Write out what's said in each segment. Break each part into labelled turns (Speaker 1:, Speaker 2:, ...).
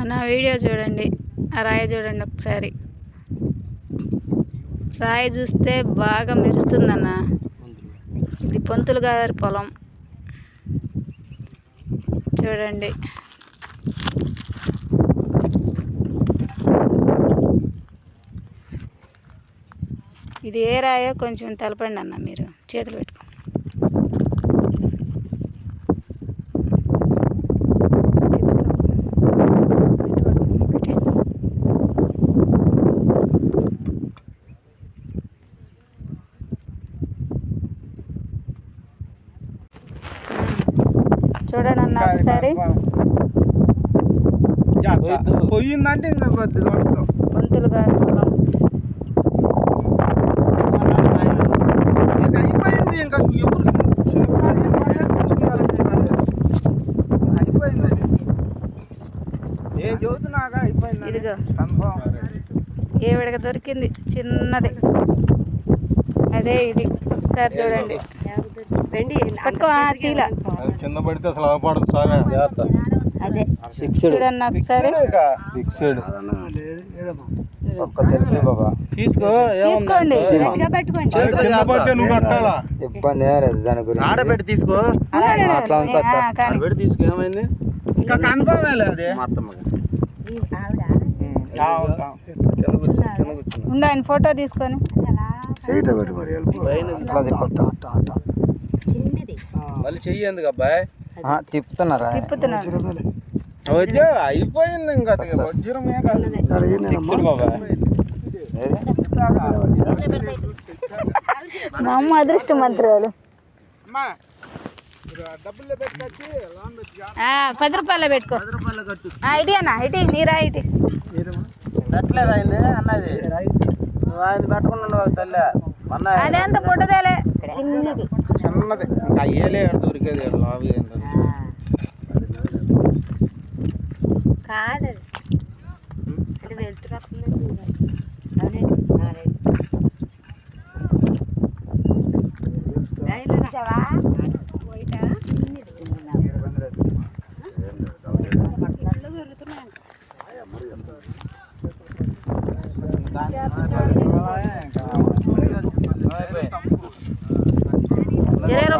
Speaker 1: అన్న వీడియో చూడండి. ఆ రాయి చూడండి ఒకసారి. రాయి చూస్తే బాగా మెరుస్తుందన్న. ఇది పొంతులు గారి పొలం. చూడండి. ఇది ఏ రాయో కొంచెం తెలపండి అన్న మీరు. చేతులు పెట్టుకో. చూడండి అన్న ఒకసారి.
Speaker 2: పోయిందంటే
Speaker 1: గారి పొలం. ఇదిగో. ఏవిడగా దొరికింది? చిన్నది. అదే ఇది. ఒకసారి చూడండి. పట్టుకో తీలా.
Speaker 3: కింద పడితే అసలు అవపడదు సాగా
Speaker 1: అదే. చూడండి ఒకసారి.
Speaker 3: ఫిక్స్డ్.
Speaker 2: ఒక్క సెల్ఫీ బాబా. తీసుకో
Speaker 1: తీసుకోండి.
Speaker 3: కింద పడితే నువ్వు కట్టాలా?
Speaker 2: ఇబ్బంది లేదు దాని గురించి. ఆడబెట్టి తీసుకో. అట్లా ఉంది సార్
Speaker 1: ఆ, కానీ
Speaker 2: ఆడబెట్టి తీసుకో ఏమైంది? ఇంకా కన్ఫామ్ లేదు
Speaker 1: ఉండు ఆయన ఫోటో తీసుకొని.
Speaker 2: మళ్ళీ చెయ్యండి అబ్బాయి? తిప్పుతున్నారా?
Speaker 1: తిప్పుతున్నాను
Speaker 2: వచ్చో అయిపోయింది ఇంకా వజ్రమే
Speaker 1: మా అమ్మ
Speaker 2: పెట్టి
Speaker 1: ఆ, పది రూపాయలు పెట్టుకో. ఇటీ అన్న ఇటీ నీరా ఇటీ
Speaker 2: పెట్టలేదు అయింది అన్నది. నువ్వు ఆయన పెట్టకుండా తల్లి.
Speaker 1: అదే అంత పుట్టదేలే చిన్నది
Speaker 2: చిన్నది ఇంకా అయ్యేలే ఈడ దొరికేది ఏంది
Speaker 4: కాదు అంటే వెళ్తున్నప్పుడు చూడాలి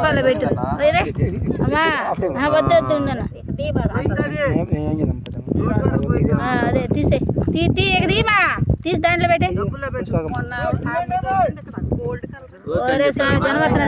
Speaker 1: రూపాయలు పెట్టు. అమ్మా ఆ, అదే తీసే. తీ తీ ఇక తీమా. తీసి దాంట్లో పెట్టే. ఓరే స్వామి జనవత్న